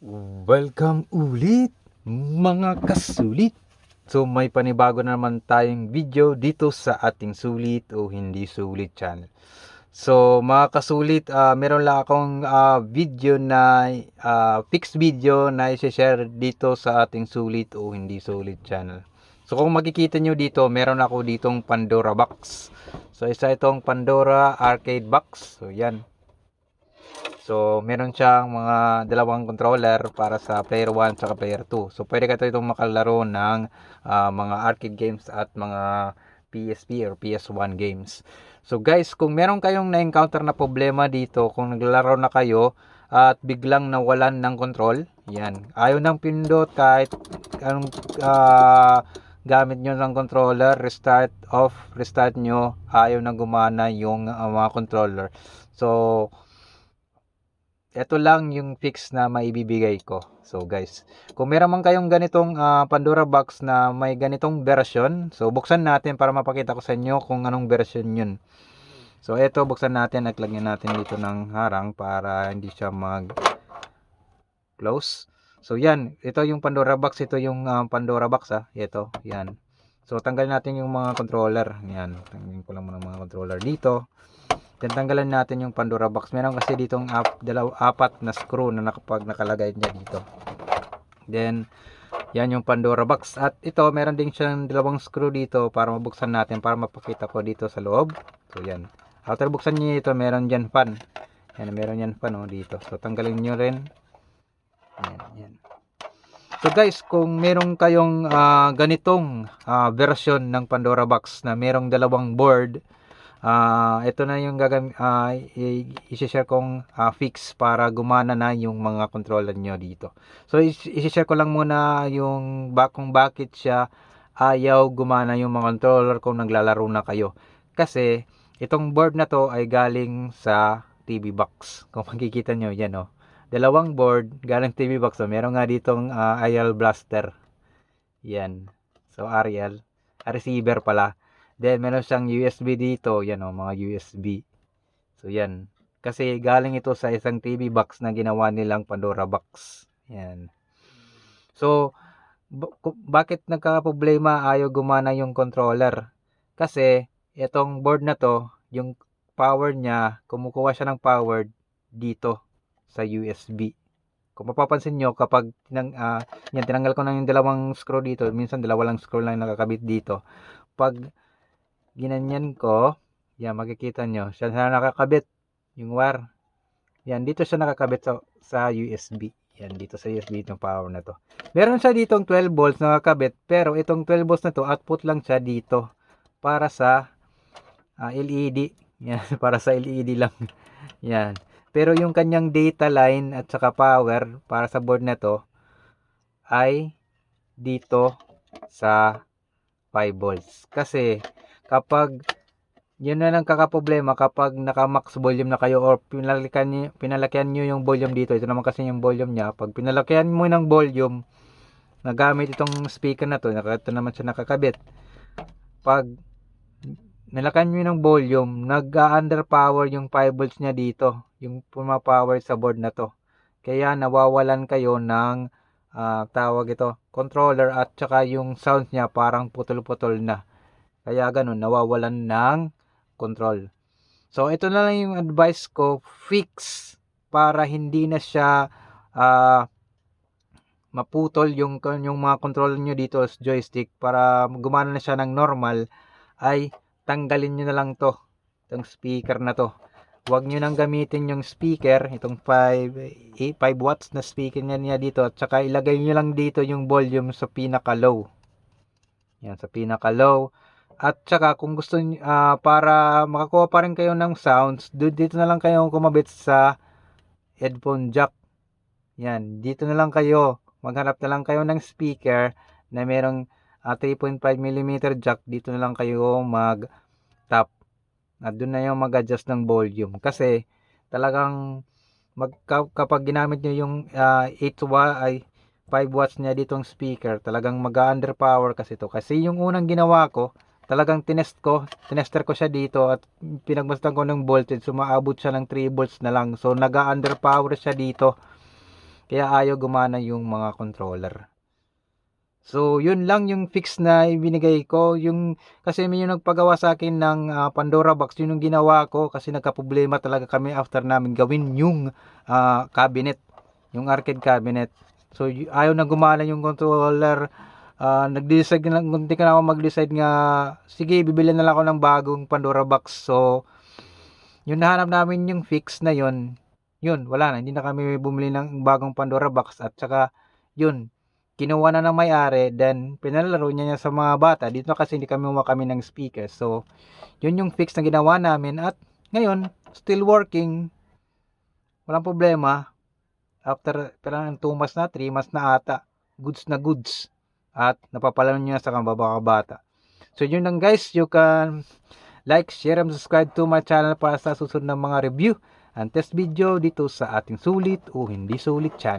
Welcome ulit mga kasulit. So may panibago na naman tayong video dito sa ating sulit o hindi sulit channel. So mga kasulit, ah, meron lang akong ah, video na ah, fixed video na i-share dito sa ating sulit o hindi sulit channel. So kung makikita nyo dito, meron ako ditong Pandora box. So isa itong Pandora arcade box. So yan. So, meron siyang mga dalawang controller para sa player 1 at player 2. So, pwede ka itong makalaro ng ah, mga arcade games at mga PSP or PS1 games. So, guys, kung meron kayong na-encounter na problema dito, kung naglalaro na kayo at biglang nawalan ng control, yan. Ayaw nang pindot kahit anong ah, gamit nyo ng controller, restart off, restart nyo, ayaw nang gumana yung ah, mga controller. So, ito lang yung fix na maibibigay ko. So guys, kung meron man kayong ganitong ah, Pandora box na may ganitong version, so buksan natin para mapakita ko sa inyo kung anong version yun. So ito buksan natin at lagyan natin dito ng harang para hindi siya mag close. So yan, ito yung Pandora box, ito yung ah, Pandora box ah. Ito, yan. So tanggalin natin yung mga controller. Yan, tanggalin ko lang muna mga controller dito. Tanggalan natin yung Pandora box. Meron kasi ditong ap, dalaw, apat na screw na nakapag nakalagay niya dito. Then yan yung Pandora box. At ito meron din siyang dalawang screw dito para mabuksan natin para mapakita ko dito sa loob. So yan. After buksan niyo ito, meron diyan fan. Yan, meron yan fan oh, dito. So tanggalin niyo rin. Yan, yan. So guys, kung meron kayong ah, ganitong ah, version ng Pandora box na merong dalawang board, ah ito na yung gagam i- i-share kong ah, fix para gumana na yung mga controller nyo dito. So i-share ko lang muna yung ba kung bakit siya ayaw gumana yung mga controller kung naglalaro na kayo. Kasi itong board na to ay galing sa TV box. Kung makikita nyo, yan oh. Dalawang board galing TV box. So, meron nga ditong ah, Arial Blaster. Yan. So, Arial. Ah, receiver pala. Then, meron siyang USB dito. Yan o, mga USB. So, yan. Kasi galing ito sa isang TV box na ginawa nilang Pandora box. Yan. So, bakit nagkakaproblema ayaw gumana yung controller? Kasi, itong board na to, yung power niya, kumukuha siya ng power dito sa USB. Kung mapapansin nyo, kapag tinang, ah, yan, tinanggal ko na yung dalawang screw dito, minsan dalawa lang screw lang nakakabit dito. Pag ginanyan ko, yan, makikita nyo, siya na nakakabit, yung wire. Yan, dito siya nakakabit sa, sa USB. Yan, dito sa USB itong power na to. Meron siya ditong 12 volts na nakakabit, pero itong 12 volts na to, output lang siya dito para sa ah, LED. Yan, para sa LED lang. Yan. Pero yung kanyang data line at saka power para sa board na to ay dito sa 5 volts. Kasi kapag yun na lang kakaproblema kapag naka-max volume na kayo or pinalakihan nyo, pinalakihan nyo yung volume dito. Ito naman kasi yung volume niya. Pag pinalakihan mo ng volume, nagamit itong speaker na to, naka- ito naman siya nakakabit. Pag nalakan nyo ng volume, nag-underpower yung 5 volts niya dito, yung pumapower sa board na to. Kaya nawawalan kayo ng ah, tawag ito, controller at saka yung sound niya parang putol-putol na. Kaya ganun, nawawalan ng control. So, ito na lang yung advice ko, fix para hindi na siya ah, maputol yung, yung mga controller nyo dito sa joystick para gumana na siya ng normal ay tanggalin nyo na lang to itong speaker na to. Huwag nyo nang gamitin yung speaker itong 5 5 watts na speaker niya, niya dito at saka ilagay nyo lang dito yung volume sa pinaka low yan sa pinaka low at saka kung gusto ah, para makakuha pa rin kayo ng sounds dito na lang kayo kumabit sa headphone jack. Yan dito na lang kayo. Maghanap na lang kayo ng speaker na merong ah, 3.5 mm jack. Dito na lang kayo mag tap at doon na yung mag-adjust ng volume. Kasi talagang mag, ka- kapag ginamit nyo yung ah, 8 watt ay 5 watts niya ditong speaker talagang mag-underpower kasi to. Kasi yung unang ginawa ko talagang tinest ko tinester ko siya dito at pinagmasdan ko ng voltage sumaabot siya ng 3 volts na lang so nag-underpower siya dito Kaya ayaw gumana yung mga controller. So, yun lang yung fix na ibinigay ko. Yung, kasi may yung nagpagawa sa akin ng ah, Pandora box. Yun yung ginawa ko kasi nagka-problema talaga kami after namin gawin yung ah, cabinet. Yung arcade cabinet. So, ayaw na gumana yung controller. Ah, nag-decide na, munti ka na ako mag-decide nga, sige, bibili na lang ako ng bagong Pandora box. So, yun nahanap namin yung fix na yun. Yun, wala na. Hindi na kami bumili ng bagong Pandora box. At saka, yun, kinuha na ng may-ari. Then, pinalaro niya, niya sa mga bata. Dito kasi hindi kami umuha kami ng speaker. So, yun yung fix na ginawa namin. At ngayon, still working. Walang problema. After, parang 2 months na, 3 months na ata. Goods na goods. At napapalaro niya sa mga bata. So, yun lang guys. You can like, share, and subscribe to my channel para sa susunod na mga review and test video dito sa ating sulit o hindi sulit channel.